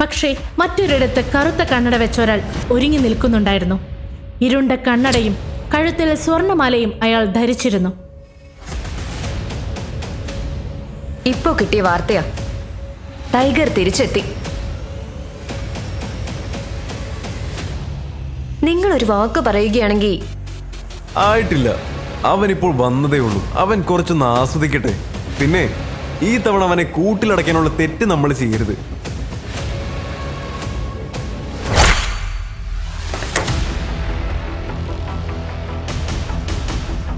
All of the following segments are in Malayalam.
പക്ഷേ മറ്റൊരിടത്ത് കറുത്ത കണ്ണട വെച്ചൊരാൾ ഒരുങ്ങി നിൽക്കുന്നുണ്ടായിരുന്നു. ഇരുണ്ട കണ്ണടയും കഴുത്തിൽ സ്വർണമാലയും അയാൾ ധരിച്ചിരുന്നു. ഇപ്പോ കിട്ടിയ വാർത്തയാ. ടൈഗർ തിരിച്ചെത്തി. നിങ്ങൾ ഒരു വാക്ക് പറയുകയാണെങ്കിൽ ആയിട്ടില്ല. അവൻ ഇപ്പോൾ വന്നതേ ഉള്ളൂ. അവൻ കുറച്ചൊന്ന് ആസ്വദിക്കട്ടെ. പിന്നെ ഈ തവണ അവനെ കൂട്ടിലടയ്ക്കാനുള്ള തെറ്റ് നമ്മൾ ചെയ്യരുത്.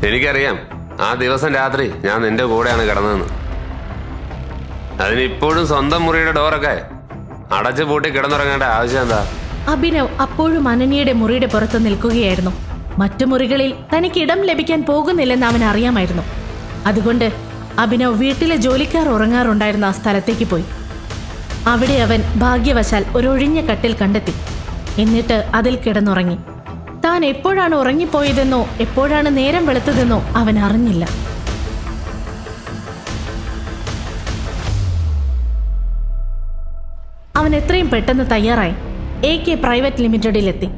എനിക്കറിയാം. ആ ദിവസം രാത്രി ഞാൻ നിന്റെ കൂടെയാണ് കിടന്നതെന്ന്. അതിനിപ്പോഴും സ്വന്തം മുറിയുടെ ഡോറൊക്കെ അടച്ചു പൂട്ടി കിടന്നുറങ്ങേണ്ട ആവശ്യം എന്താ? അഭിനവ് അപ്പോഴും അനന്യയുടെ മുറിയുടെ പുറത്ത് നിൽക്കുകയായിരുന്നു. മറ്റു മുറികളിൽ തനിക്ക് ഇടം ലഭിക്കാൻ പോകുന്നില്ലെന്ന് അവൻ അറിയാമായിരുന്നു. അതുകൊണ്ട് അഭിനവ് വീട്ടിലെ ജോലിക്കാർ ഉറങ്ങാറുണ്ടായിരുന്ന ആ സ്ഥലത്തേക്ക് പോയി. അവിടെ അവൻ ഭാഗ്യവശാൽ ഒരു ഒഴിഞ്ഞ കട്ടിൽ കണ്ടെത്തി. എന്നിട്ട് അതിൽ കിടന്നുറങ്ങി. താൻ എപ്പോഴാണ് ഉറങ്ങിപ്പോയതെന്നോ എപ്പോഴാണ് നേരം വെളുത്തതെന്നോ അവൻ അറിഞ്ഞില്ല. അവൻ എത്രയും പെട്ടെന്ന് തയ്യാറായി. എ കെ പ്രൈവറ്റ് ലിമിറ്റഡിലെത്തി.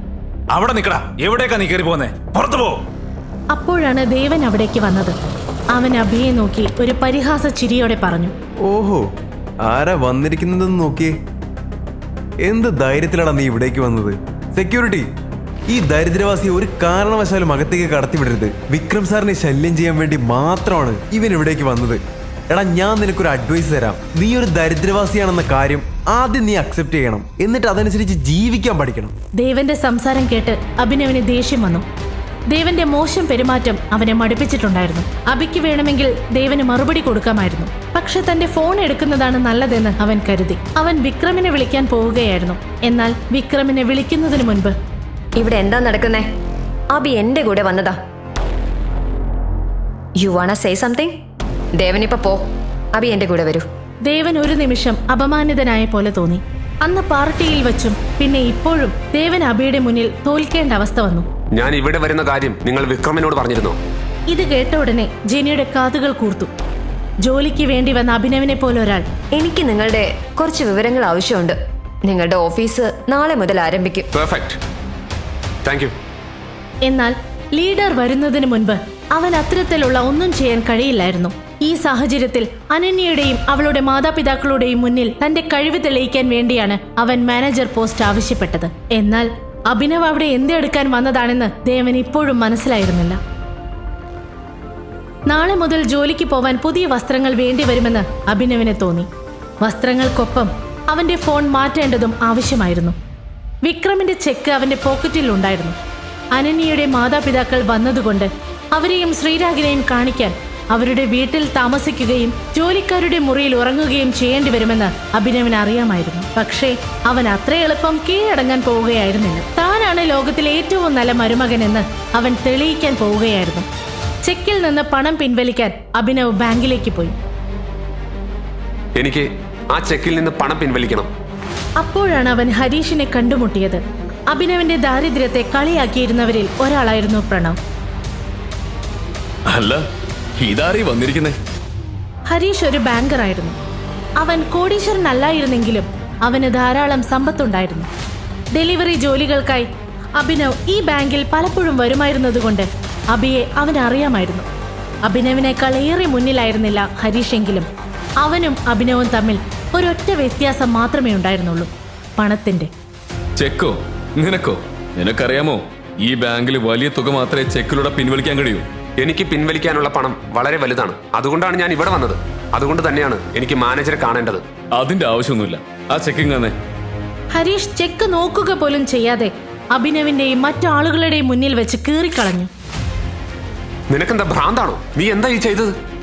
അവിടെ നിക്കടാ. എവിടേക്കാ നീ കയറി പോകുന്നേ പുറത്തു പോ. അപ്പോഴാണ് ദേവൻ അവിടേക്ക് വന്നത്. അവൻ അഭിയെ നോക്കി ഒരു പരിഹാസ ചിരിയോടെ പറഞ്ഞു. ഓഹോ ആരാ വന്നിരിക്കുന്നതെന്ന് നോക്കിയേ. എന്ത് ധൈര്യത്തിലാണ് നീ ഇവിടേക്ക് വന്നത്? സെക്യൂരിറ്റി ഈ ദരിദ്രവാസിയെ ഒരു കാരണവശാലും അകത്തേക്ക് കടത്തിവിടരുത്. വിക്രം സാറിനെ ശല്യം ചെയ്യാൻ വേണ്ടി മാത്രമാണ് ഇവൻ ഇവിടേക്ക് വന്നത്. എടാ ഞാൻ നിനക്കൊരു അഡ്വൈസ് തരാം. നീ ഒരു ദരിദ്രവാസിയാണെന്ന കാര്യം ആദ്യം നീ അക്സെപ്റ്റ് ചെയ്യണം. എന്നിട്ട് അതനുസരിച്ച് ജീവിക്കാൻ പഠിക്കണം. ദേവന്റെ സംസാരം കേട്ട് അഭിനവന് ദേഷ്യം വന്നു. ദേവന്റെ മോശം പെരുമാറ്റം അവനെ മടുപ്പിച്ചിട്ടുണ്ടായിരുന്നു. അഭിക്ക് വേണമെങ്കിൽ ദേവന് മറുപടി കൊടുക്കാമായിരുന്നു. പക്ഷെ തന്റെ ഫോൺ എടുക്കുന്നതാണ് നല്ലതെന്ന് അവൻ കരുതി. അവൻ വിക്രമിനെ വിളിക്കാൻ പോവുകയായിരുന്നു. എന്നാൽ വിക്രമിനെ വിളിക്കുന്നതിന് മുൻപ് ഇവിടെ എന്താ നടക്കുന്നേ? അബി എന്റെ കൂടെ വന്നതാ. യു വാണ സേ സംതിങ് ദേവനിപ്പോ പോ. അബി എന്റെ കൂടെ വരൂ. ദേവൻ ഒരു നിമിഷം അപമാനിതനായ പോലെ തോന്നി. അന്ന് പാർട്ടിയിൽ വെച്ചും പിന്നെ ഇപ്പോഴും ദേവൻ അബിയുടെ മുന്നിൽ തോൽക്കേണ്ട അവസ്ഥ വന്നു. ഞാൻ ഇവിടെ വരുന്ന കാര്യം നിങ്ങൾ വിക്രമിനോട് പറഞ്ഞിരുന്നു? ഇത് കേട്ട ഉടനെ ജെനിയുടെ കാതുകൾ കൂർത്തു. ജോലിക്ക് വേണ്ടി വന്ന അഭിനവിനെ പോലെ ഒരാൾ. എനിക്ക് നിങ്ങളുടെ കുറച്ച് വിവരങ്ങൾ ആവശ്യമുണ്ട്. നിങ്ങളുടെ ഓഫീസ് നാളെ മുതൽ ആരംഭിക്കും. പെർഫെക്റ്റ് താങ്ക് യു എന്നാൽ ലീഡർ വരുന്നതിന് മുൻപ് അവൻ അത്തരത്തിലുള്ള ഒന്നും ചെയ്യാൻ കഴിയില്ലായിരുന്നു. ഈ സാഹചര്യത്തിൽ അനന്യയുടെയും അവളുടെ മാതാപിതാക്കളുടെയും മുന്നിൽ തന്റെ കഴിവ് തെളിയിക്കാൻ വേണ്ടിയാണ് അവൻ മാനേജർ പോസ്റ്റ് ആവശ്യപ്പെട്ടത്. എന്നാൽ അഭിനവ് അവിടെ എന്തെടുക്കാൻ വന്നതാണെന്ന് ദേവൻ ഇപ്പോഴും മനസ്സിലായിരുന്നില്ല. നാളെ മുതൽ ജോലിക്ക് പോവാൻ പുതിയ വസ്ത്രങ്ങൾ വേണ്ടിവരുമെന്ന് അഭിനവിന് തോന്നി. വസ്ത്രങ്ങൾക്കൊപ്പം അവന്റെ ഫോൺ മാറ്റേണ്ടതും ആവശ്യമായിരുന്നു. വിക്രമിന്റെ ചെക്ക് അവന്റെ പോക്കറ്റിൽ ഉണ്ടായിരുന്നു. അനന്യയുടെ മാതാപിതാക്കൾ വന്നതുകൊണ്ട് അവരെയും ശ്രീരാഗിനെയും കാണിക്കാൻ അവരുടെ വീട്ടിൽ താമസിക്കുകയും ജോലിക്കാരുടെ മുറിയിൽ ഉറങ്ങുകയും ചെയ്യേണ്ടി വരുമെന്ന് അഭിനവിന് അറിയാമായിരുന്നു. പക്ഷേ അവൻ അത്ര എളുപ്പം കീഴടങ്ങാൻ പോവുകയായിരുന്നില്ല. താനാണ് ലോകത്തിലെ ഏറ്റവും നല്ല മരുമകനെന്ന് അവൻ തെളിയിക്കാൻ പോവുകയായിരുന്നു. ചെക്കിൽ നിന്ന് പണം പിൻവലിക്കാൻ അഭിനവ് ബാങ്കിലേക്ക് പോയി. എനിക്ക് ആ ചെക്കിൽ നിന്ന് പണം പിൻവലിക്കണം. അപ്പോഴാണ് അവൻ ഹരീഷിനെ കണ്ടുമുട്ടിയത്. അഭിനവിന്റെ ദാരിദ്ര്യത്തെ കളിയാക്കിയിരുന്നവരിൽ ഒരാളായിരുന്നു പ്രണവ്. അല്ല ഇതാരീ വന്നിരിക്കുന്നേ? ഹരീഷ് ഒരു ബാങ്കറായിരുന്നു അവൻ കോടീശ്വരനല്ലായിരുന്നെങ്കിലും അവന് ധാരാളം സമ്പത്തുണ്ടായിരുന്നു. ഡെലിവറി ജോലികൾക്കായി അഭിനവ് ഈ ബാങ്കിൽ പലപ്പോഴും വരുമായിരുന്നതുകൊണ്ട് അഭിയെ അവൻ അറിയാമായിരുന്നു. അഭിനവിനേക്കാൾ ഏറെ മുന്നിലായിരുന്നില്ല ഹരീഷെങ്കിലും. അവനും അഭിനവും തമ്മിൽ ഒരൊറ്റ വ്യത്യാസം മാത്രമേ ഉണ്ടായിരുന്നുള്ളൂ. പണത്തിന്റെ. ചെക്കോ നിനക്കോ? നിനക്കറിയാമോ? ഈ ബാങ്കിൽ വലിയ തുക മാത്രമേ ചെക്കിലൂടെ പിൻവലിക്കാൻ കഴിയൂ. എനിക്ക് പിൻവലിക്കാനുള്ള പണം വളരെ വലുതാണ്. അതുകൊണ്ടാണ് ഞാൻ ഇവിടെ വന്നത്. അതുകൊണ്ട് തന്നെയാണ് എനിക്ക് മാനേജറെ കാണേണ്ടത്. അതിന്റെ ആവശ്യമൊന്നുമില്ല. ആ ചെക്കിങ് തന്നെ ഹരീഷ് ചെക്ക് നോക്കുക പോലും ചെയ്യാതെ അഭിനവിന്റെയും മറ്റാളുകളുടെയും മുന്നിൽ വെച്ച് കീറിക്കളഞ്ഞു. നിനക്കെന്താ ഭ്രാന്താണോ? നീ എന്താ ഈ ചെയ്തത്?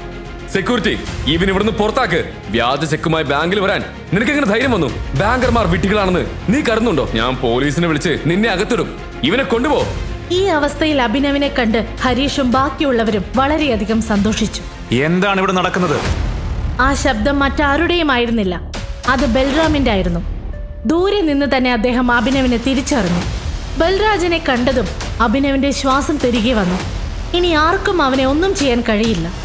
സെക്യൂരിറ്റി ഇവൻ ഇവിടുന്ന് പുറത്താക്ക്. വ്യാജ ചെക്കുമായി ബാങ്കിൽ വരാൻ നിനക്ക് എങ്ങനെ ധൈര്യം വന്നു? ബാങ്കർമാർ വിട്ടികളാണെന്ന് നീ കരുതുന്നുണ്ടോ? ഞാൻ പോലീസിനെ വിളിച്ച് നിന്നെ അകത്തിടും. ഇവനെ കൊണ്ടുപോ. ഈ അവസ്ഥയിൽ അഭിനവിനെ കണ്ട് ഹരീഷും ബാക്കിയുള്ളവരും വളരെയധികം സന്തോഷിച്ചു. എന്താണ് ഇവിടെ നടക്കുന്നത്? ആ ശബ്ദം മറ്റാരുടെയും ആയിരുന്നില്ല. അത് ബൽറാമിന്റെ ആയിരുന്നു. ദൂരെ നിന്ന് തന്നെ അദ്ദേഹം അഭിനവിനെ തിരിച്ചറിഞ്ഞു. ബൽരാജിനെ കണ്ടതും അഭിനവിന്റെ ശ്വാസം തിരികെ വന്നു. ഇനി ആർക്കും അവനെ ഒന്നും ചെയ്യാൻ കഴിയില്ല.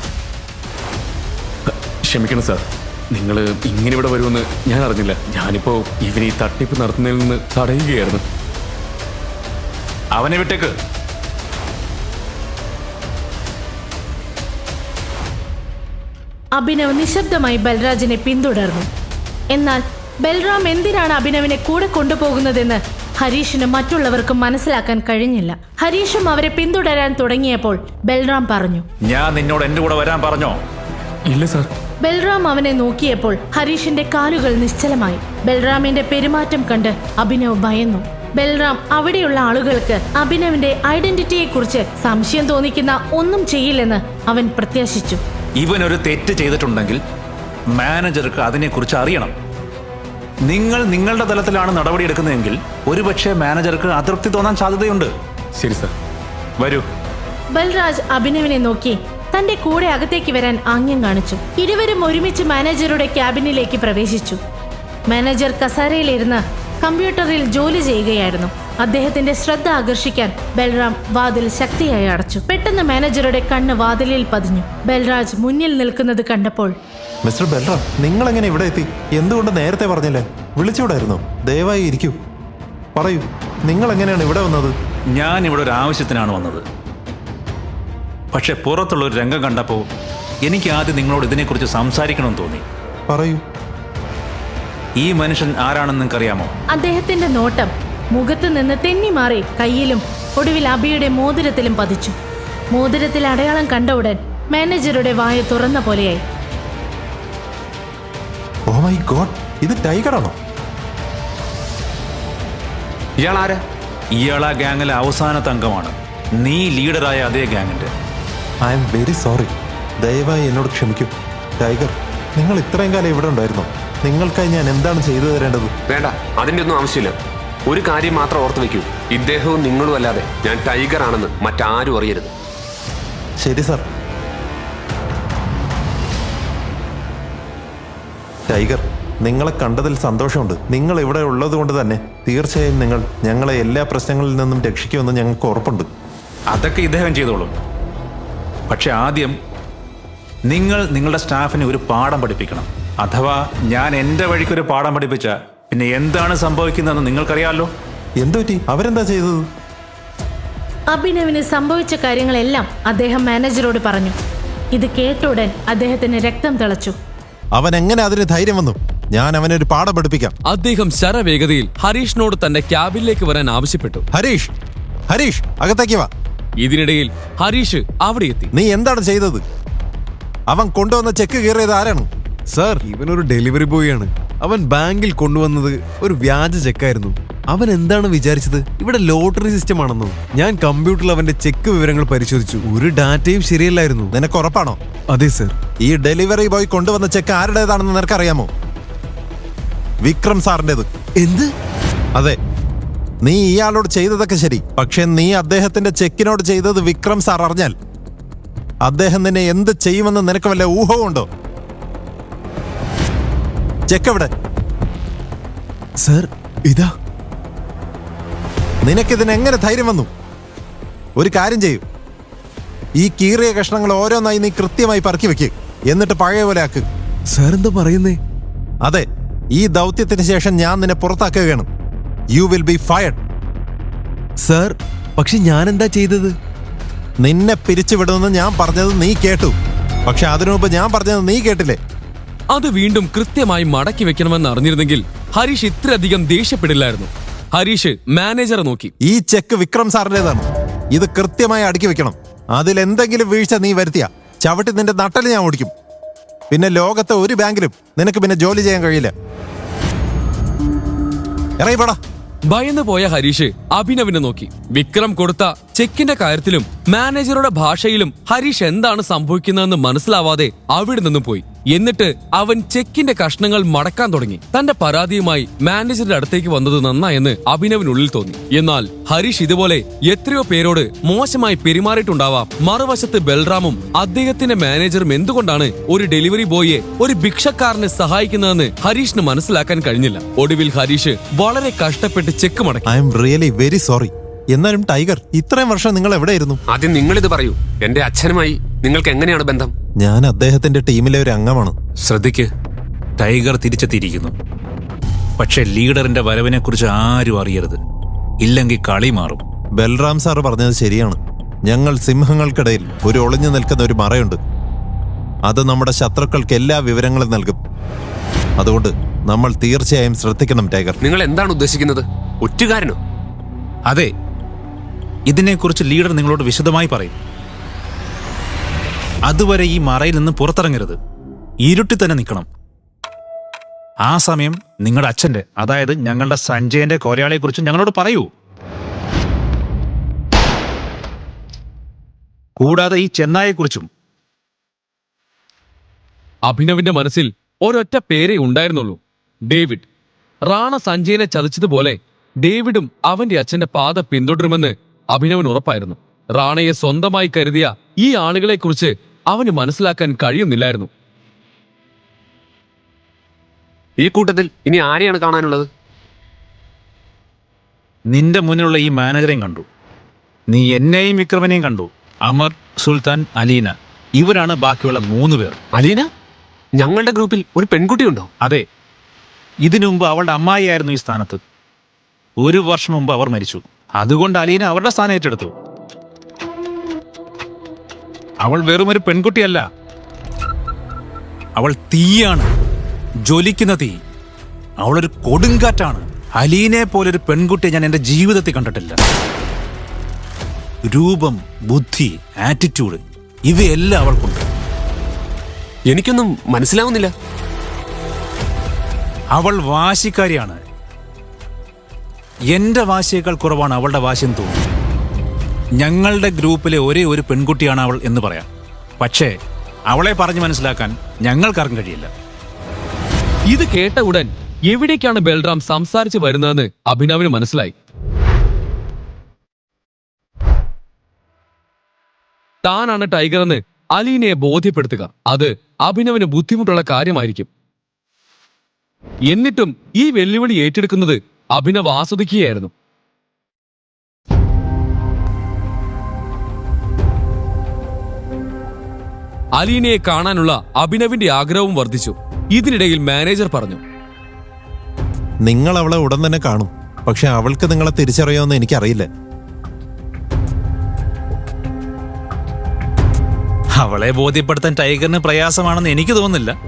ക്ഷമിക്കണം സാർ. നിങ്ങൾ ഇങ്ങനെ ഇവിടെ വരുമെന്ന് ഞാൻ അറിഞ്ഞില്ല. ഞാനിപ്പോ ഇവനീ ഈ തട്ടിപ്പ് നടത്തുന്നതിൽ നിന്ന് തടയുകയായിരുന്നു. അവനെ വിട്ടേക്ക്. അഭിനവ് നിശബ്ദമായി ബൽരാജിനെ പിന്തുടർന്നു. എന്നാൽ ബൽറാം എന്തിനാണ് അഭിനവിനെ കൂടെ കൊണ്ടുപോകുന്നതെന്ന് ഹരീഷിന് മറ്റുള്ളവർക്കും മനസ്സിലാക്കാൻ കഴിഞ്ഞില്ല. ഹരീഷും അവരെ പിന്തുടരാൻ തുടങ്ങിയപ്പോൾ ബൽറാം പറഞ്ഞു ഞാൻ നിന്നോട് എന്റെ കൂടെ വരാൻ പറഞ്ഞോ? ഇല്ല സാർ. ബൽറാം അവനെ നോക്കിയപ്പോൾ ഹരീഷിന്റെ കാലുകൾ നിശ്ചലമായി. ബൽറാമിന്റെ പെരുമാറ്റം കണ്ട് അഭിനവ് ഭയന്നു. ബൽറാം അവിടെയുള്ള ആളുകൾക്ക് അഭിനവിന്റെ ഐഡന്റിറ്റിയെക്കുറിച്ച് സംശയം തോന്നിക്കുന്ന ഒന്നും ചെയ്യില്ലെന്ന് അവൻ പ്രത്യാശിച്ചു. ഇവൻ ഒരു തെറ്റ് ചെയ്തിട്ടുണ്ടെങ്കിൽ മാനേജർക്ക് അതിനെക്കുറിച്ച് അറിയണം. നിങ്ങൾ നിങ്ങളുടെ തലത്തിലാണ് നടപടിയെടുക്കുന്നതെങ്കിൽ ഒരുപക്ഷെ മാനേജർക്ക് അതൃപ്തി തോന്നാൻ സാധ്യതയുണ്ട്. ശരി സർ. വരൂ. ബൽരാജ് അഭിനവിനെ നോക്കി തന്റെ കൂടെ അകത്തേക്ക് വരാൻ ആംഗ്യം കാണിച്ചു. ഇരുവരും ഒരുമിച്ച് മാനേജറുടെ ക്യാബിനിലേക്ക് പ്രവേശിച്ചു. മാനേജർ കസാരയിലിരുന്ന് കമ്പ്യൂട്ടറിൽ ജോലി ചെയ്യുകയായിരുന്നു. അദ്ദേഹത്തിന്റെ ശ്രദ്ധ ആകർഷിക്കാൻ ബൽറാം വാതിൽ ശക്തിയായി അടച്ചു. പെട്ടെന്ന് മാനേജറുടെ കണ്ണ് വാതിലിൽ പതിഞ്ഞു. ബൽരാജ് മുന്നിൽ നിൽക്കുന്നത് കണ്ടപ്പോൾ മിസ്റ്റർ ബൽറാം നിങ്ങൾ എങ്ങനെ ഇവിടെ എത്തി? എന്തുകൊണ്ട് നേരത്തെ പറഞ്ഞില്ലേ? വിളിച്ചുകൂടായിരുന്നു ദയവായി ഇരിക്കൂ. പറയൂ നിങ്ങൾ എങ്ങനെയാണ് ഇവിടെ വന്നത്? ഞാൻ ഇവിടെ ഒരു ആവശ്യത്തിനാണ് വന്നത്. പക്ഷെ പുറത്തുള്ള ഒരു രംഗം കണ്ടപ്പോൾ എനിക്ക് ആദ്യം നിങ്ങളോട് ഇതിനെക്കുറിച്ച് സംസാരിക്കണമെന്ന് തോന്നി. പറയൂ. ഈ മനുഷ്യൻ ആരാണെന്ന് നിങ്ങൾക്കറിയാമോ? അദ്ദേഹത്തിന്റെ നോട്ടം മുഖത്ത് നിന്ന് തെന്നി മാറി കയ്യിലും ഒടുവിൽ അബിയുടെ മോതിരത്തിലും പതിച്ചു. മോതിരത്തിൽ അടയാളം കണ്ട ഉടൻ മാനേജറുടെ വായ തുറന്ന പോലെയായി. ഓ മൈ ഗോഡ് ഇത് ടൈഗറാണോ? ഇയാൾ ആരാ ഇയാൾ ആ ഗ്യാങ്ങിലെ അവസാനത്തെ അംഗമാണ്. നീ ലീഡറായ അതേ ഗാങ്ങിന്റെ ഐ എം വെരി സോറി. ദയവായി എന്നോട് ക്ഷമിക്കൂ. ടൈഗർ നിങ്ങൾ ഇത്രയും കാലം ഇവിടെ ഉണ്ടായിരുന്നോ? നിങ്ങൾക്കായി ഞാൻ എന്താണ് ചെയ്തു തരേണ്ടത്? വേണ്ട അതിന്റെ ഒന്നും ആവശ്യമില്ല. ഒരു കാര്യം മാത്രം ഓർത്ത് വെക്കൂ ഇദ്ദേഹവും നിങ്ങളും അല്ലാതെ ഞാൻ ടൈഗർ ആണെന്ന് മറ്റാരും അറിയരുത്. ശരി സർ. ടൈഗർ നിങ്ങളെ കണ്ടതിൽ സന്തോഷമുണ്ട്. നിങ്ങൾ ഇവിടെ ഉള്ളത് കൊണ്ട് തന്നെ തീർച്ചയായും നിങ്ങൾ ഞങ്ങളെ എല്ലാ പ്രശ്നങ്ങളിൽ നിന്നും രക്ഷിക്കുമെന്ന് ഞങ്ങൾക്ക് ഉറപ്പുണ്ട്. അതൊക്കെ ഇദ്ദേഹം ചെയ്തോളും. പക്ഷെ ആദ്യം നിങ്ങൾ നിങ്ങളുടെ സ്റ്റാഫിനെ ഒരു പാഠം പഠിപ്പിക്കണം. അഥവാ ഞാൻ എന്റെ വഴിക്കൊരു പാഠം പഠിപ്പിച്ച പിന്നെ എന്താണ് സംഭവിക്കുന്നതെന്ന് നിങ്ങൾക്കറിയാമല്ലോ എന്തുപറ്റി അവരെന്താ ചെയ്തത്? അഭിനവിന് സംഭവിച്ച കാര്യങ്ങളെല്ലാം അദ്ദേഹം മാനേജരോട് പറഞ്ഞു. ഇത് കേട്ട ഉടൻ അദ്ദേഹത്തിന് രക്തം തിളച്ചു. അവൻ എങ്ങനെ അതിന് ധൈര്യം വന്നു? ഞാൻ ഒരു പാഠം പഠിപ്പിക്കാം. അദ്ദേഹം ശരവേഗതയിൽ ഹരീഷിനോട് തന്റെ ക്യാബിനിലേക്ക് വരാൻ ആവശ്യപ്പെട്ടു. ഹരീഷ് ഹരീഷ് അകത്തേക്ക് വാ. ഇതിനിടയിൽ ഹരീഷ് അവിടെ എത്തി. നീ എന്താണ് ചെയ്തത്? അവൻ കൊണ്ടുവന്ന ചെക്ക് കീറിയത് ആരാണ്? സാർ ഇവനൊരു ഡെലിവറി ബോയ് ആണ് അവൻ ബാങ്കിൽ കൊണ്ടുവന്നത് ഒരു വ്യാജ ചെക്കായിരുന്നു. അവൻ എന്താണ് വിചാരിച്ചത്? ഇവിടെ ലോട്ടറി സിസ്റ്റം ആണെന്നോ? ഞാൻ കമ്പ്യൂട്ടറിൽ അവന്റെ ചെക്ക് വിവരങ്ങൾ പരിശോധിച്ചു. ഒരു ഡാറ്റയും ശരിയല്ലായിരുന്നു. നിനക്ക് ഉറപ്പാണോ? അതെ സർ. ഈ ഡെലിവറി ബോയ് കൊണ്ടുവന്ന ചെക്ക് ആരുടേതാണെന്ന് നിനക്കറിയാമോ? വിക്രം സാറിന്റെത്. എന്ത്? അതെ. നീ ഇയാളോട് ചെയ്തതൊക്കെ ശരി. പക്ഷെ നീ അദ്ദേഹത്തിന്റെ ചെക്കിനോട് ചെയ്തത് വിക്രം സാർ അറിഞ്ഞാൽ അദ്ദേഹം നിന്നെ എന്ത് ചെയ്യുമെന്ന് നിനക്ക് വല്ല ഊഹവുമുണ്ടോ? ചെക്ക് എവിടെ? സർ ഇതാ. നിനക്കിതിന് എങ്ങനെ ധൈര്യം വന്നു? ഒരു കാര്യം ചെയ്യൂ. ഈ കീറിയ കഷ്ണങ്ങൾ ഓരോന്നായി നീ കൃത്യമായി പറക്കി വെക്കുക എന്നിട്ട് പഴയ പോലെ ആക്ക്. സാർ എന്താ പറയുന്നേ? അതെ ഈ ദൗത്യത്തിന് ശേഷം ഞാൻ നിന്നെ പുറത്താക്കുകയാണ്. You will be fired sir പക്ഷെ ഞാൻ എന്താ ചെയ്തത്? നിന്നെ പിരിച്ചുവിടുമെന്ന് ഞാൻ പറഞ്ഞത് നീ കേട്ടു. പക്ഷെ അതിനു മുമ്പ് ഞാൻ പറഞ്ഞത് നീ കേട്ടില്ലേ? അത് വീണ്ടും കൃത്യമായി മടക്കി വെക്കണമെന്ന് അറിഞ്ഞിരുന്നെങ്കിൽ ഹരീഷ് ഇത്രയധികം ദേഷ്യപ്പെടില്ലായിരുന്നു. ഹരീഷ് മാനേജറെ നോക്കി. ഈ ചെക്ക് വിക്രം സാറിന്റെതാണ് ഇത് കൃത്യമായി അടുക്കി വെക്കണം. അതിൽ എന്തെങ്കിലും വീഴ്ച നീ വരുത്തിയ. ചവിട്ടി നിന്റെ നട്ടൽ ഞാൻ ഓടിക്കും. പിന്നെ ലോകത്തെ ഒരു ബാങ്കിലും നിനക്ക് പിന്നെ ജോലി ചെയ്യാൻ കഴിയില്ല. ഇറങ്ങിപ്പടാ. ഭയന്നു പോയ ഹരീഷ് അഭിനവിനെ നോക്കി. വിക്രം കൊടുത്ത ചെക്കിന്റെ കാര്യത്തിലും മാനേജറുടെ ഭാഷയിലും ഹരീഷ് എന്താണ് സംഭവിക്കുന്നതെന്ന് മനസ്സിലാവാതെ അവിടെ നിന്നും പോയി. എന്നിട്ട് അവൻ ചെക്കിന്റെ കഷ്ണങ്ങൾ മടക്കാൻ തുടങ്ങി. തന്റെ പരാതിയുമായി മാനേജറുടെ അടുത്തേക്ക് വന്നത് നന്നായെന്ന് അഭിനവിനുള്ളിൽ തോന്നി. എന്നാൽ ഹരീഷ് ഇതുപോലെ എത്രയോ പേരോട് മോശമായി പെരുമാറിയിട്ടുണ്ടാവാം. മറുവശത്ത് ബൽറാമും അദ്ദേഹത്തിന്റെ മാനേജറും എന്തുകൊണ്ടാണ് ഒരു ഡെലിവറി ബോയിയെ ഒരു ഭിക്ഷക്കാരനെ സഹായിക്കുന്നതെന്ന് ഹരീഷിന് മനസ്സിലാക്കാൻ കഴിഞ്ഞില്ല. ഒടുവിൽ ഹരീഷ് വളരെ കഷ്ടപ്പെട്ട് ചെക്ക് മടക്കി. I am really very sorry എന്നാലും ടൈഗർ ഇത്രയും വർഷം നിങ്ങൾ എവിടെയായിരുന്നു ആദ്യം നിങ്ങൾ ഇത് പറയൂ. എന്റെ അച്ഛനുമായി നിങ്ങൾക്ക് എങ്ങനെയാണ് ബന്ധം? ഞാൻ അദ്ദേഹത്തിന്റെ ടീമിലെ ഒരു അംഗമാണ്. ശ്രദ്ധിക്ക്. ടൈഗർ തിരിച്ചെത്തിയിരിക്കുന്നു. പക്ഷെ ലീഡറിന്റെ വരവിനെ കുറിച്ച് ആരും അറിയരുത്. ഇല്ലെങ്കിൽ കളി മാറും. ബൽറാം സാർ പറഞ്ഞത് ശരിയാണ്. ഞങ്ങൾ സിംഹങ്ങൾക്കിടയിൽ ഒരു ഒളിഞ്ഞു നിൽക്കുന്ന ഒരു മറയുണ്ട്. അത് നമ്മുടെ ശത്രുക്കൾക്ക് എല്ലാ വിവരങ്ങളും നൽകും. അതുകൊണ്ട് നമ്മൾ തീർച്ചയായും ശ്രദ്ധിക്കണം ടൈഗർ. നിങ്ങൾ എന്താണ് ഉദ്ദേശിക്കുന്നത്? ഒറ്റുകാരനോ? അതെ ഇതിനെക്കുറിച്ച് ലീഡർ നിങ്ങളോട് വിശദമായി പറയും. അതുവരെ ഈ മറയിൽ നിന്ന് പുറത്തിറങ്ങരുത്. ഇരുട്ടി തന്നെ നിൽക്കണം. ആ സമയം നിങ്ങളുടെ അച്ഛന്റെ അതായത് ഞങ്ങളുടെ സഞ്ജയന്റെ കൊരയാളെക്കുറിച്ച് ഞങ്ങളോട് പറയൂ. കൂടാതെ ഈ ചെന്നായെക്കുറിച്ചും. അഭിനവിന്റെ മനസ്സിൽ ഒരൊറ്റ പേരേ ഉണ്ടായിരുന്നുള്ളൂ. ഡേവിഡ്. റാണ സഞ്ജയനെ ചതിച്ചതുപോലെ ഡേവിഡും അവന്റെ അച്ഛന്റെ പാത പിന്തുടരുമെന്ന് അഭിനവൻ ഉറപ്പായിരുന്നു. റാണയെ സ്വന്തമായി കരുതിയ ഈ ആളുകളെക്കുറിച്ച് അവന് മനസ്സിലാക്കാൻ കഴിയുന്നില്ലായിരുന്നു. ഈ കൂട്ടത്തിൽ ഇനി ആരെയാണ് കാണാനുള്ളത്? നിന്റെ മുന്നിലുള്ള ഈ മാനേജറെയും കണ്ടു. നീ എന്നെയും വിക്രമനെയും കണ്ടു. അമർ സുൽത്താൻ അലീന ഇവരാണ് ബാക്കിയുള്ള മൂന്ന് പേർ. അലീന? ഞങ്ങളുടെ ഗ്രൂപ്പിൽ ഒരു പെൺകുട്ടിയുണ്ടോ? അതെ. ഇതിനു മുമ്പ് അവളുടെ അമ്മായിയായിരുന്നു ഈ സ്ഥാനത്ത്. ഒരു വർഷം മുമ്പ് അവർ മരിച്ചു. അതുകൊണ്ട് അലീന അവരുടെ സ്ഥാനം ഏറ്റെടുത്തു. അവൾ വെറും ഒരു പെൺകുട്ടിയല്ല. അവൾ തീയാണ്. ജ്വലിക്കുന്ന തീ. അവളൊരു കൊടുങ്കാറ്റാണ്. അലീനെ പോലൊരു പെൺകുട്ടിയെ ഞാൻ എന്റെ ജീവിതത്തിൽ കണ്ടിട്ടില്ല. രൂപം ബുദ്ധി ആറ്റിറ്റ്യൂഡ് ഇവയെല്ലാം അവൾക്കുണ്ട്. എനിക്കൊന്നും മനസ്സിലാവുന്നില്ല. അവൾ വാശിക്കാരിയാണ്. എന്റെ വാശിയേക്കാൾ കുറവാണ് അവളുടെ വാശിയെന്ന് തോന്നി ഞങ്ങളുടെ ഗ്രൂപ്പിലെ ഒരേ ഒരു പെൺകുട്ടിയാണ് അവൾ എന്ന് പറയാം. പക്ഷേ അവളെ പറഞ്ഞു മനസ്സിലാക്കാൻ ഞങ്ങൾക്കാർക്കും കഴിയില്ല. ഇത് കേട്ട ഉടൻ എവിടേക്കാണ് ബൽറാം സംസാരിച്ചു വരുന്നതെന്ന് അഭിനവിന് മനസ്സിലായി. താനാണ് ടൈഗർ എന്ന് അലീനയെ ബോധ്യപ്പെടുത്തുക. അത് അഭിനവിന് ബുദ്ധിമുട്ടുള്ള കാര്യമായിരിക്കും. എന്നിട്ടും ഈ വെല്ലുവിളി ഏറ്റെടുക്കുന്നത് അഭിനവ് ആസ്വദിക്കുകയായിരുന്നു. അലീനയെ കാണാനുള്ള അഭിനവിന്റെ ആഗ്രഹവും വർദ്ധിച്ചു. ഇതിനിടയിൽ മാനേജർ പറഞ്ഞു. നിങ്ങൾ അവളെ ഉടൻ തന്നെ കാണും. പക്ഷെ അവൾക്ക് നിങ്ങളെ തിരിച്ചറിയാമെന്ന് എനിക്കറിയില്ല. അവളെ ബോധ്യപ്പെടുത്താൻ ടൈഗറിന് പ്രയാസമാണെന്ന് എനിക്ക് തോന്നുന്നില്ല.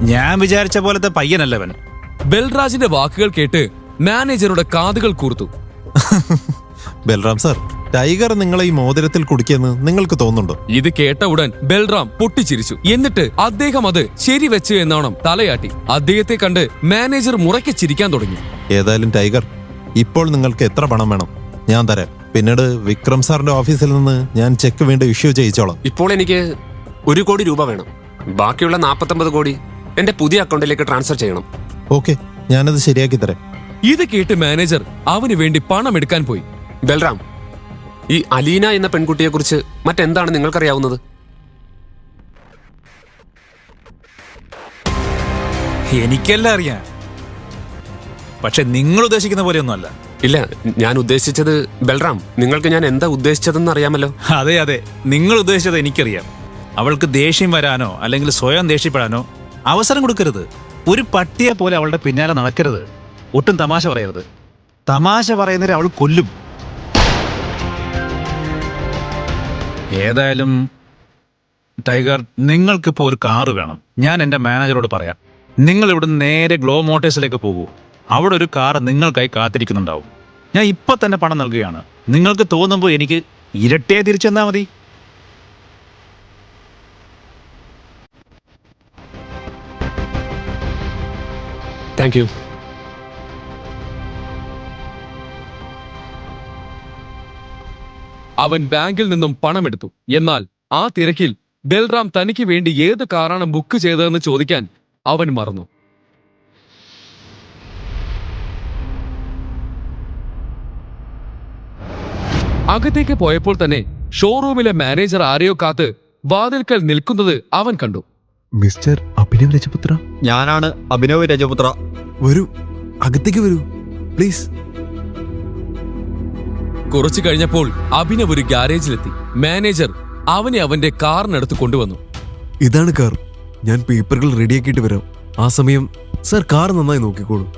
ഞാൻ വിചാരിച്ച പോലത്തെ പയ്യനല്ലവൻ. ബൽരാജിന്റെ വാക്കുകൾ കേട്ട് മാനേജറുടെ കാതുകൾ കൂർത്തു. ബൽറാം സാർ ടൈഗർ നിങ്ങളെ ഈ മോതിരത്തിൽ കുടിക്കിയെന്ന് നിങ്ങൾക്ക് തോന്നുന്നുണ്ടോ? ഇത് കേട്ട ഉടൻ ബൽറാം പൊട്ടിച്ചിരിച്ചു. എന്നിട്ട് അദ്ദേഹം അത് ശരി ശരിവെച്ചു എന്നാണ് തലയാട്ടി. അദ്ദേഹത്തെ കണ്ട് മാനേജർ മുറയ്ക്ക് ചിരിക്കാൻ തുടങ്ങി. ഏതായാലും ടൈഗർ ഇപ്പോൾ നിങ്ങൾക്ക് എത്ര പണം വേണം? ഞാൻ തരാം. പിന്നീട് വിക്രം സാറിന്റെ ഓഫീസിൽ നിന്ന് ഞാൻ ചെക്ക് വീണ്ടും ഇഷ്യൂ ചെയ്യിച്ചോളാം. ഇപ്പോൾ എനിക്ക് ഒരു കോടി രൂപ വേണം. ബാക്കിയുള്ള നാൽപ്പത്തൊമ്പത് കോടി എന്റെ പുതിയ അക്കൗണ്ടിലേക്ക് ട്രാൻസ്ഫർ ചെയ്യണം. ഓക്കെ ഞാനത് ശരിയാക്കി തരാം. ഇത് കേട്ട് മാനേജർ അവന് വേണ്ടി പണം എടുക്കാൻ പോയി. ബൽറാം ഈ അലീന എന്ന പെൺകുട്ടിയെ കുറിച്ച് മറ്റെന്താണ് നിങ്ങൾക്കറിയാവുന്നത്? എനിക്കെല്ലാം അറിയാം. പക്ഷെ നിങ്ങൾ ഉദ്ദേശിക്കുന്ന പോലെയൊന്നുമല്ല. ഇല്ല ഞാൻ ഉദ്ദേശിച്ചത് ബൽറാം നിങ്ങൾക്ക് ഞാൻ എന്താ ഉദ്ദേശിച്ചതെന്ന് അറിയാമല്ലോ. അതെ അതെ നിങ്ങൾ ഉദ്ദേശിച്ചത് എനിക്കറിയാം. അവൾക്ക് ദേഷ്യം വരാനോ അല്ലെങ്കിൽ സ്വയം ദേഷ്യപ്പെടാനോ അവസരം കൊടുക്കരുത്. ഒരു പട്ടിയെ പോലെ അവളുടെ പിന്നാലെ നടക്കരുത്. ഒട്ടും തമാശ പറയരുത്. തമാശ പറയുന്നവരെ അവൾ കൊല്ലും. ഏതായാലും ടൈഗർ നിങ്ങൾക്കിപ്പോൾ ഒരു കാറ് വേണം. ഞാൻ എന്റെ മാനേജറോട് പറയാം. നിങ്ങൾ ഇവിടുന്ന് നേരെ ഗ്ലോ മോട്ടേഴ്സിലേക്ക് പോകൂ. അവിടെ ഒരു കാർ നിങ്ങൾക്കായി കാത്തിരിക്കുന്നുണ്ടാവും. ഞാൻ ഇപ്പം തന്നെ പണം നൽകുകയാണ്. നിങ്ങൾക്ക് തോന്നുമ്പോൾ എനിക്ക് ഇരട്ടേ തിരിച്ചെന്നാൽ മതി. താങ്ക് യു അവൻ ബാങ്കിൽ നിന്നും പണമെടുത്തു. എന്നാൽ ആ തിരക്കിൽ ബൽറാം തനിക്ക് വേണ്ടി ഏത് കാറാണ് ബുക്ക് ചെയ്തതെന്ന് ചോദിക്കാൻ അവൻ മറന്നു. അകത്തേക്ക് പോയപ്പോൾ തന്നെ ഷോറൂമിലെ മാനേജർ ആരെയോ കാത്ത് വാതിൽക്കൽ നിൽക്കുന്നത് അവൻ കണ്ടു. മിസ്റ്റർ അഭിനവ് രജപുത്ര? ഞാനാണ് അഭിനവ് രജപുത്ര. വരൂ. അകത്തേക്ക് വരൂ. പ്ലീസ് കുറച്ചു കഴിഞ്ഞപ്പോൾ അഭിനവ് ഒരു ഗ്യാരേജിലെത്തി മാനേജർ അവനെ അവന്റെ കാറിനടുത്ത് കൊണ്ടുവന്നു. ഇതാണ് കാർ. ഞാൻ പേപ്പറുകൾ റെഡിയാക്കിയിട്ട് വരാം. ആ സമയം സർ കാർ നന്നായി നോക്കിക്കോളൂ.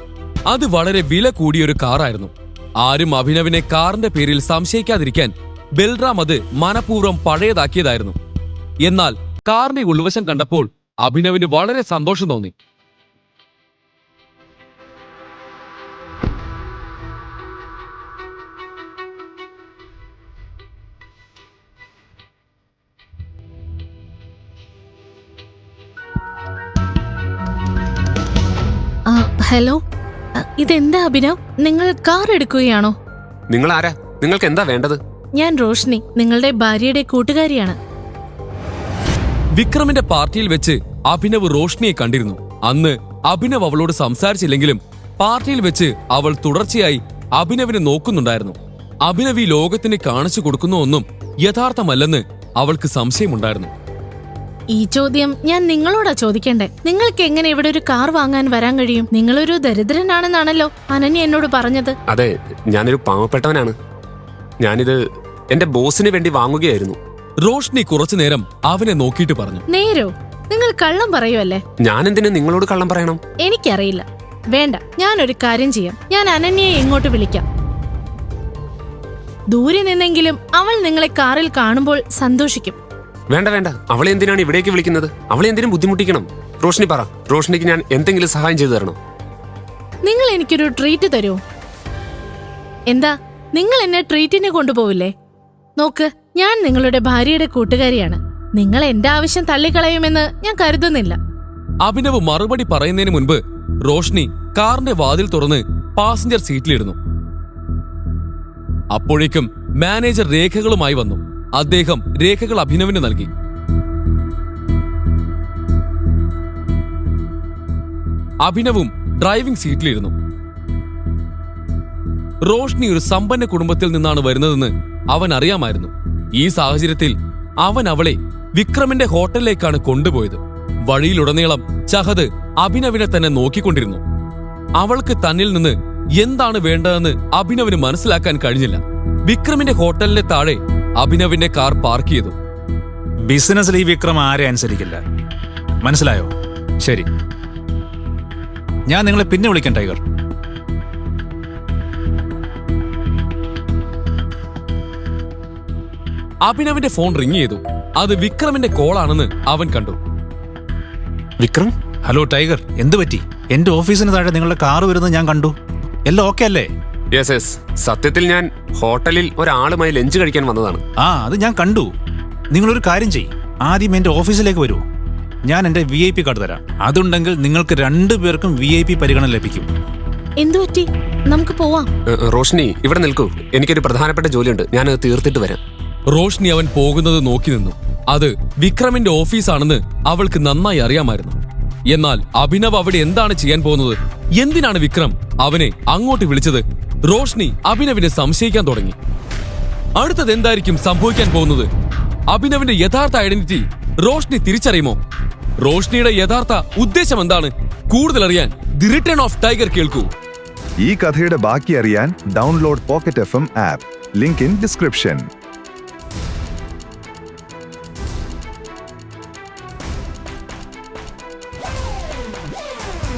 അത് വളരെ വില കൂടിയൊരു കാറായിരുന്നു. ആരും അഭിനവിനെ കാറിന്റെ പേരിൽ സംശയിക്കാതിരിക്കാൻ ബൽറാം അത് മനഃപൂർവം പഴയതാക്കിയതായിരുന്നു. എന്നാൽ കാറിന്റെ ഉൾവശം കണ്ടപ്പോൾ അഭിനവിന് വളരെ സന്തോഷം തോന്നി. ഹലോ ഇതെന്താ അഭിനവ്? നിങ്ങൾ കാർ എടുക്കുകയാണോ? നിങ്ങൾ ആരാ നിങ്ങൾക്ക് എന്താ വേണ്ടത്? ഞാൻ റോഷ്നി നിങ്ങളുടെ ഭാര്യയുടെ കൂട്ടുകാരിയാണ്. വിക്രമിന്റെ പാർട്ടിയിൽ വെച്ച് അഭിനവ് റോഷ്നിയെ കണ്ടിരുന്നു. അന്ന് അഭിനവ് അവളോട് സംസാരിച്ചില്ലെങ്കിലും പാർട്ടിയിൽ വെച്ച് അവൾ തുടർച്ചയായി അഭിനവിനെ നോക്കുന്നുണ്ടായിരുന്നു. അഭിനവ് ഈ ലോകത്തിന് കാണിച്ചു കൊടുക്കുന്ന ഒന്നും യഥാർത്ഥമല്ലെന്ന് അവൾക്ക് സംശയമുണ്ടായിരുന്നു. ഈ ചോദ്യം ഞാൻ നിങ്ങളോടാ ചോദിക്കണ്ടേ? നിങ്ങൾക്ക് എങ്ങനെ ഇവിടെ ഒരു കാർ വാങ്ങാൻ വരാൻ കഴിയും? നിങ്ങളൊരു ദരിദ്രനാണെന്നാണല്ലോ അനന്യ എന്നോട് പറഞ്ഞത്. അതെ ഞാനൊരു പാവപ്പെട്ടവനാണ്. ഞാനിത് എന്റെ ബോസിന് വേണ്ടി വാങ്ങുകയായിരുന്നു. റോഷ്നി കുറച്ചു നേരം അവനെ നോക്കിയിട്ട് പറഞ്ഞു. നേരോ? നിങ്ങൾ കള്ളം പറയുമല്ലേ ഞാൻ എന്തിനു നിങ്ങളോട് കള്ളം പറയണം? എനിക്കറിയില്ല. വേണ്ട ഞാനൊരു കാര്യം ചെയ്യാം. ഞാൻ അനന്യയെ ഇങ്ങോട്ട് വിളിക്കാം. ദൂരെ നിന്നെങ്കിലും അവൾ നിങ്ങളെ കാറിൽ കാണുമ്പോൾ സന്തോഷിക്കും. വേണ്ട വേണ്ട. അവളെ എന്തിനാണ് ഇവിടേക്ക് വിളിക്കുന്നത്? അവളെ എന്തിനും ബുദ്ധിമുട്ടിക്കണം. റോഷിനി പറ. റോഷിനിക്ക് ഞാൻ എന്തെങ്കിലും സഹായം ചെയ്തു തരണോ? നിങ്ങൾ എനിക്കൊരു ട്രീറ്റ് തരുമോ എന്താ? നിങ്ങൾ എന്നെ ട്രീറ്റിന് കൊണ്ടുപോവില്ലേ? നോക്ക് ഞാൻ നിങ്ങളുടെ ഭാര്യയുടെ കൂട്ടുകാരിയാണ്. നിങ്ങൾ എന്റെ ആവശ്യം തള്ളിക്കളയുമെന്ന് ഞാൻ കരുതുന്നില്ല. അഭിനവ് മറുപടി പറയുന്നതിന് മുൻപ് റോഷ്നി കാറിന്റെ വാതിൽ തുറന്ന് പാസഞ്ചർ സീറ്റിലിരുന്നു അപ്പോഴേക്കും മാനേജർ രേഖകളുമായി വന്നു. അദ്ദേഹം രേഖകൾ അഭിനവിന് നൽകി. അഭിനവും ഡ്രൈവിംഗ് സീറ്റിലിരുന്നു. റോഷ്നി ഒരു സമ്പന്ന കുടുംബത്തിൽ നിന്നാണ് വരുന്നതെന്ന് അവൻ അറിയാമായിരുന്നു. ഈ സാഹചര്യത്തിൽ അവൻ അവളെ വിക്രമിന്റെ ഹോട്ടലിലേക്കാണ് കൊണ്ടുപോയത്. വഴിയിലുടനീളം ചഹദ് അഭിനവിനെ തന്നെ നോക്കിക്കൊണ്ടിരുന്നു. അവൾക്ക് തന്നിൽ നിന്ന് എന്താണ് വേണ്ടതെന്ന് അഭിനവിന് മനസ്സിലാക്കാൻ കഴിഞ്ഞില്ല. വിക്രമിന്റെ ഹോട്ടലിന്റെ താഴെ അഭിനവിന്റെ കാർ പാർക്ക് ചെയ്തു. ബിസിനസ് ഈ വിക്രം ആരെ അനുസരിക്കില്ല. മനസ്സിലായോ? ശരി. ഞാൻ നിങ്ങളെ പിന്നെ വിളിക്കാം ടൈഗർ. അഭിനവിന്റെ ഫോൺ റിങ് ചെയ്തു. അത് വിക്രമിന്റെ കോളാണെന്ന് അവൻ കണ്ടു. വിക്രം? Hello Tiger. എന്ത് പറ്റി? എന്റെ ഓഫീസിന് താഴെ നിങ്ങളുടെ കാർ വരുന്നത് ഞാൻ കണ്ടു. എല്ലാം ഓക്കെ അല്ലേ? യെസ് യെസ് സത്യത്തിൽ ഞാൻ ഹോട്ടലിൽ ഒരാളുമായി ലഞ്ച് കഴിക്കാൻ വന്നതാണ്. ആ അത് ഞാൻ കണ്ടു. നിങ്ങളൊരു കാര്യം ചെയ്യ്. ആദ്യം എന്റെ ഓഫീസിലേക്ക് വരൂ ഞാൻ എന്റെ വി ഐ പി കാർഡ് തരാം. അതുണ്ടെങ്കിൽ നിങ്ങൾക്ക് രണ്ടു പേർക്കും വി ഐ പി പരിഗണന ലഭിക്കും. എന്തു പറ്റി? നമുക്ക് പോവാം. റോഷ്നി ഇവിടെ നിൽക്കൂ. എനിക്കൊരു പ്രധാനപ്പെട്ട ജോലിയുണ്ട്. ഞാൻ അത് തീർത്തിട്ട് വരാം. റോഷ്നി അവൻ പോകുന്നത് നോക്കി നിന്നു. അത് വിക്രമിന്റെ ഓഫീസാണെന്ന് അവൾക്ക് നന്നായി അറിയാമായിരുന്നു. എന്നാൽ അഭിനവ് അവിടെ എന്താണ് ചെയ്യാൻ പോകുന്നത്? എന്തിനാണ് വിക്രം അവനെ അങ്ങോട്ട് വിളിച്ചത്? റോഷ്നി അഭിനവിനെ സംശയിക്കാൻ തുടങ്ങി. അടുത്തത് എന്തായിരിക്കും സംഭവിക്കാൻ പോകുന്നത്? അഭിനവിന്റെ യഥാർത്ഥ ഐഡന്റിറ്റി റോഷ്നി തിരിച്ചറിയുമോ? റോഷ്നിയുടെ യഥാർത്ഥ ഉദ്ദേശം എന്താണ്? കൂടുതൽ അറിയാൻ ദി റിട്ടേൺ ഓഫ് ടൈഗർ കേൾക്കൂ. ഈ കഥയുടെ ബാക്കി അറിയാൻ download pocket F M app. Link in description.